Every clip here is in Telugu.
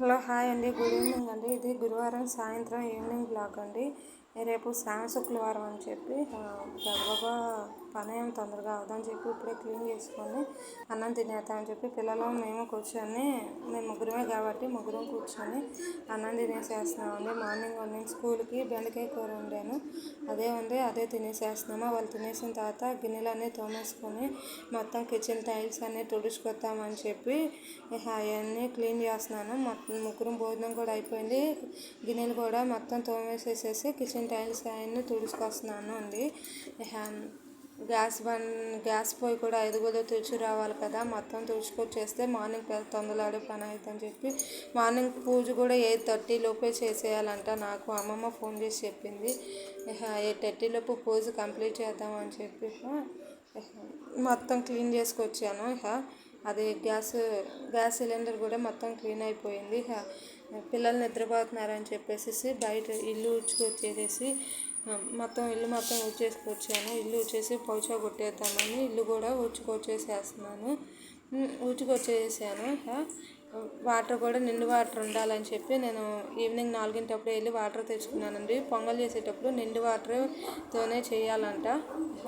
హలో హాయ్ అండి. గుడ్ ఈవినింగ్ అండి. ఇది గురువారం సాయంత్రం ఈవినింగ్ బ్లాగ్ అండి. రేపు శ్రావణ శుక్రవారం అని చెప్పి గబగబా పని ఏమి తొందరగా అవదని చెప్పి ఇప్పుడే క్లీన్ చేసుకొని అన్నం తినేద్దామని చెప్పి పిల్లలు మేము కూర్చొని మేము ముగ్గురమే కాబట్టి ముగ్గురం కూర్చొని అన్నం తినేసేస్తున్నామండి. మార్నింగ్ నేను స్కూల్కి బెండకాయ కూర వండాను. అదే ఉంది అదే తినేసేస్తున్నాము. వాళ్ళు తినేసిన తర్వాత గిన్నెలన్నీ తోమేసుకొని మొత్తం కిచెన్ టైల్స్ అన్నీ తుడుచుకొద్దామని చెప్పి అవన్నీ క్లీన్ చేస్తున్నాను. మొత్తం ముగ్గురం భోజనం కూడా అయిపోయింది. గిన్నెలు కూడా మొత్తం తోమేసేసేసి కిచెన్ టైల్స్ అవన్నీ తుడుచుకొస్తున్నాను ఉంది గ్యాస్ బన్ గ్యాస్ పొయ్యి కూడా ఐదుగురు తుడిచి రావాలి కదా మొత్తం తుడుచుకొచ్చేస్తే మార్నింగ్ తొందరలాడే పని అవుతుందని చెప్పి మార్నింగ్ పూజ కూడా ఎయిట్ థర్టీ లోపే చేసేయాలంట నాకు అమ్మమ్మ ఫోన్ చేసి చెప్పింది. ఎయిట్ థర్టీ లోపు పూజ కంప్లీట్ చేద్దామని చెప్పి మొత్తం క్లీన్ చేసుకొచ్చాను ఇక అది గ్యాస్ గ్యాస్ సిలిండర్ కూడా మొత్తం క్లీన్ అయిపోయింది పిల్లలు నిద్రపోతున్నారని చెప్పేసి బయట ఇల్లు ఉచ్చుకొచ్చేసేసి మొత్తం ఇల్లు మొత్తం ఊడ్చేసుకొచ్చాను ఇల్లు ఊడ్చేసి పౌచా కొట్టేద్దామని ఇల్లు కూడా ఊడ్చుకొచ్చేసేస్తున్నాను. ఊడ్చుకొచ్చేసాను. వాటర్ కూడా నిండు వాటర్ ఉండాలని చెప్పి నేను ఈవినింగ్ నాలుగింటప్పుడు వెళ్ళి వాటర్ తెచ్చుకున్నానండి. పొంగల్ చేసేటప్పుడు నిండు వాటర్తోనే చేయాలంట.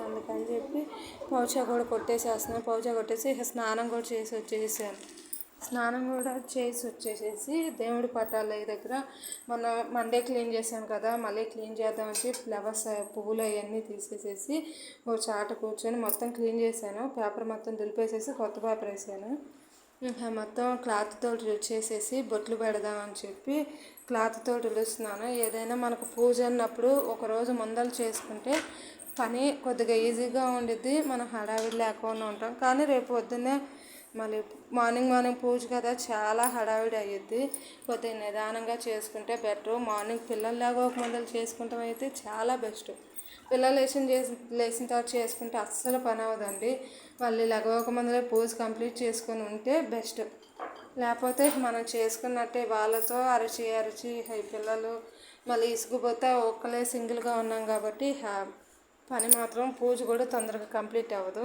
అందుకని చెప్పి పౌచా కూడా కొట్టేసేస్తున్నాను. పౌచా కొట్టేసి స్నానం కూడా చేసి వచ్చేసాను. స్నానం కూడా చేసి వచ్చేసేసి దేవుడి పటాల దగ్గర మొన్న మండే క్లీన్ చేశాను కదా మళ్ళీ క్లీన్ చేద్దామని ఫ్లవర్స్ పువ్వులు అవన్నీ తీసేసేసి ఓ చాట కూర్చొని మొత్తం క్లీన్ చేశాను. పేపర్ మొత్తం దులిపేసేసి కొత్త పేపర్ వేసాను. మొత్తం క్లాత్తో వచ్చేసేసి బొట్లు పెడదామని చెప్పి క్లాత్తో తులుస్తున్నాను ఏదైనా మనకు పూజ అన్నప్పుడు ఒకరోజు ముందలు చేసుకుంటే పని కొద్దిగా ఈజీగా ఉండిద్ది. మనం హడావిడి లేకుండా ఉంటాం. కానీ రేపు పొద్దున్నే మళ్ళీ మార్నింగ్ మార్నింగ్ పూజ కదా చాలా హడావిడి అయ్యిద్ది. కొద్దిగా నిదానంగా చేసుకుంటే బెటర్. మార్నింగ్ పిల్లలు లేకపోక మొదలు చేసుకుంటాం అయితే చాలా బెస్ట్. పిల్లలు లేచిన చేసి లేచిన తర్వాత చేసుకుంటే అస్సలు పని అవ్వదండి. మళ్ళీ లగవక ముందరే పూజ కంప్లీట్ చేసుకొని ఉంటే బెస్ట్. లేకపోతే మనం చేసుకున్నట్టే వాళ్ళతో అరచి అరచి పిల్లలు మళ్ళీ ఇసుకుపోతే ఒక్కలే సింగిల్గా ఉన్నాం కాబట్టి పని మాత్రం పూజ కూడా తొందరగా కంప్లీట్ అవ్వదు.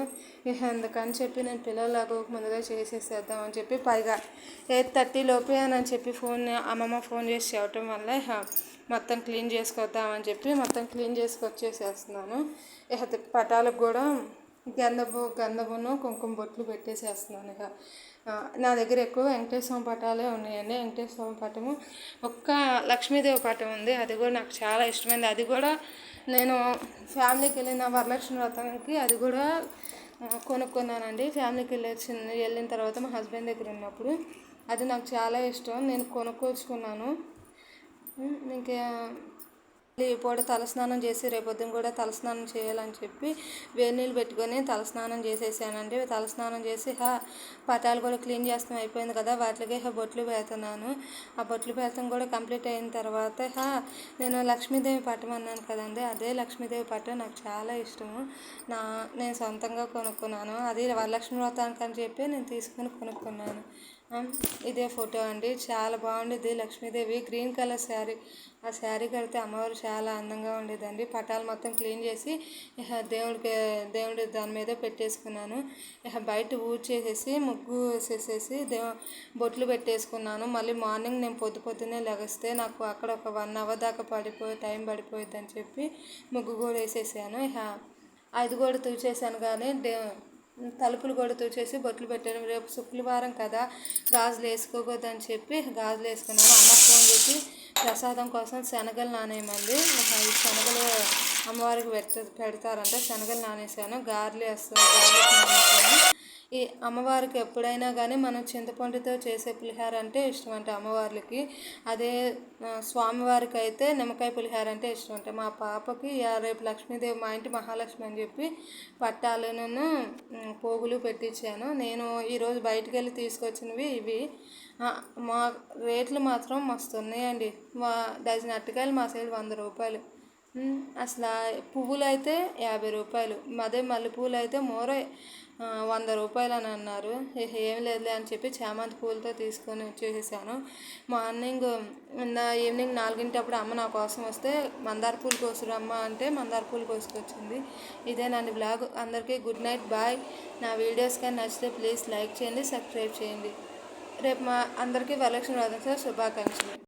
ఇక అందుకని చెప్పి నేను పిల్లలకు ముందుగా చేసేసేద్దామని చెప్పి పైగా ఎయిట్ థర్టీ లోపే అని చెప్పి ఫోన్ అమ్మమ్మ ఫోన్ చేసి చెప్పటం వల్ల మొత్తం క్లీన్ చేసుకొద్దామని చెప్పి మొత్తం క్లీన్ చేసుకొచ్చేసేస్తున్నాను. ఇక పటాలకు కూడా గంధపు గంధపును కుంకుమ బొట్లు పెట్టేసేస్తున్నాను ఇక. నా దగ్గర ఎక్కువ వెంకటేశ్వర పటాలే ఉన్నాయండి. వెంకటేశ్వర పటము ఒక్క లక్ష్మీదేవి పటం ఉంది. అది కూడా నాకు చాలా ఇష్టమైంది. అది కూడా నేను ఫ్యామిలీకి వెళ్ళిన వరలక్ష్మి వ్రతానికి అది కూడా కొనుక్కున్నానండి. ఫ్యామిలీకి వెళ్ళి వెళ్ళిన తర్వాత మా హస్బెండ్ దగ్గర ఉన్నప్పుడు అది నాకు చాలా ఇష్టం. నేను కొనుక్కొచ్చుకున్నాను ఇంకా ఈ పూట తలస్నానం చేసి రేపొద్దున కూడా తలస్నానం చేయాలని చెప్పి వేడి నీళ్ళు పెట్టుకొని తలస్నానం చేసేసానండి. తలస్నానం చేసి హా పటాలు కూడా క్లీన్ చేస్తాం అయిపోయింది కదా వాటికి బొట్లు పెడుతున్నాను ఆ బొట్లు పెడతాం కూడా కంప్లీట్ అయిన తర్వాత హా నేను లక్ష్మీదేవి పట్టం అన్నాను కదండి అదే లక్ష్మీదేవి పట్టం నాకు చాలా ఇష్టము. నా నేను సొంతంగా కొనుక్కున్నాను అది వరలక్ష్మి వ్రతానికి అని చెప్పి నేను తీసుకొని కొనుక్కున్నాను. ఇదే ఫోటో అండి చాలా బాగుండేది లక్ష్మీదేవి గ్రీన్ కలర్ శారీ. ఆ శారీ కడితే అమ్మవారు చాలా అందంగా ఉండేదండి. పటాలు మొత్తం క్లీన్ చేసి ఇక దేవుడికి దేవుడి దాని మీద పెట్టేసుకున్నాను. ఇక బయట ఊడ్చేసేసి ముగ్గు వేసేసేసి దేవ బొట్లు పెట్టేసుకున్నాను. మళ్ళీ మార్నింగ్ నేను పొద్దు పొద్దున్నే లెగిస్తే నాకు అక్కడ ఒక వన్ అవర్ దాకా పడిపోయి టైం పడిపోయిందని చెప్పి ముగ్గు కూడా వేసేసాను. ఇక ఐదు కూడా తుడిచేసాను కానీ దే తలుపులు కొడుతూ చేసి బొట్లు పెట్టాను రేపు శుక్రవారం కదా గాజులు వేసుకోకూడదని చెప్పి గాజులు వేసుకున్నాను. అమ్మ ఫోన్ చేసి ప్రసాదం కోసం శనగలు నానేయమంది. ఈ శనగలు అమ్మవారికి పెట్ట పెడతారంటే. శనగలు నానేసాను గారెలు వేస్తాను గారెలు నానేసాను ఈ అమ్మవారికి ఎప్పుడైనా కానీ మనం చింతపండుతో చేసే పులిహార అంటే ఇష్టం అంటే అమ్మవార్లకి. అదే స్వామివారికి అయితే నిమ్మకాయ పులిహార అంటే ఇష్టం అంటే. మా పాపకి రేపు లక్ష్మీదేవి మా ఇంటి మహాలక్ష్మి అని చెప్పి పట్టాలను పోగులు పెట్టించాను నేను ఈరోజు బయటికి వెళ్ళి తీసుకొచ్చినవి ఇవి. మా రేట్లు మాత్రం మస్తు ఉన్నాయండి. మా డజన్ అరటికాయలు మా సైడ్ వంద రూపాయలు. అసలు పువ్వులు అయితే యాభై రూపాయలు. అదే మల్లెపూలు అయితే మోరే వంద రూపాయలు అని అన్నారు ఏం లేదులే అని చెప్పి చామంతి పూలతో తీసుకొని వచ్చేసేసాను. మార్నింగ్ ఈవినింగ్ నాలుగింటప్పుడు అమ్మ నా కోసం వస్తే మందార పూలు కోసురమ్మ అంటే మందార పూలు కోసుకొచ్చింది. ఇదే నన్ను బ్లాగ్. అందరికీ గుడ్ నైట్ బాయ్. నా వీడియోస్ కానీ నచ్చితే ప్లీజ్ లైక్ చేయండి సబ్స్క్రైబ్ చేయండి. రేపు మా అందరికీ వరలక్ష్మి వ్రతం శుభాకాంక్షలు.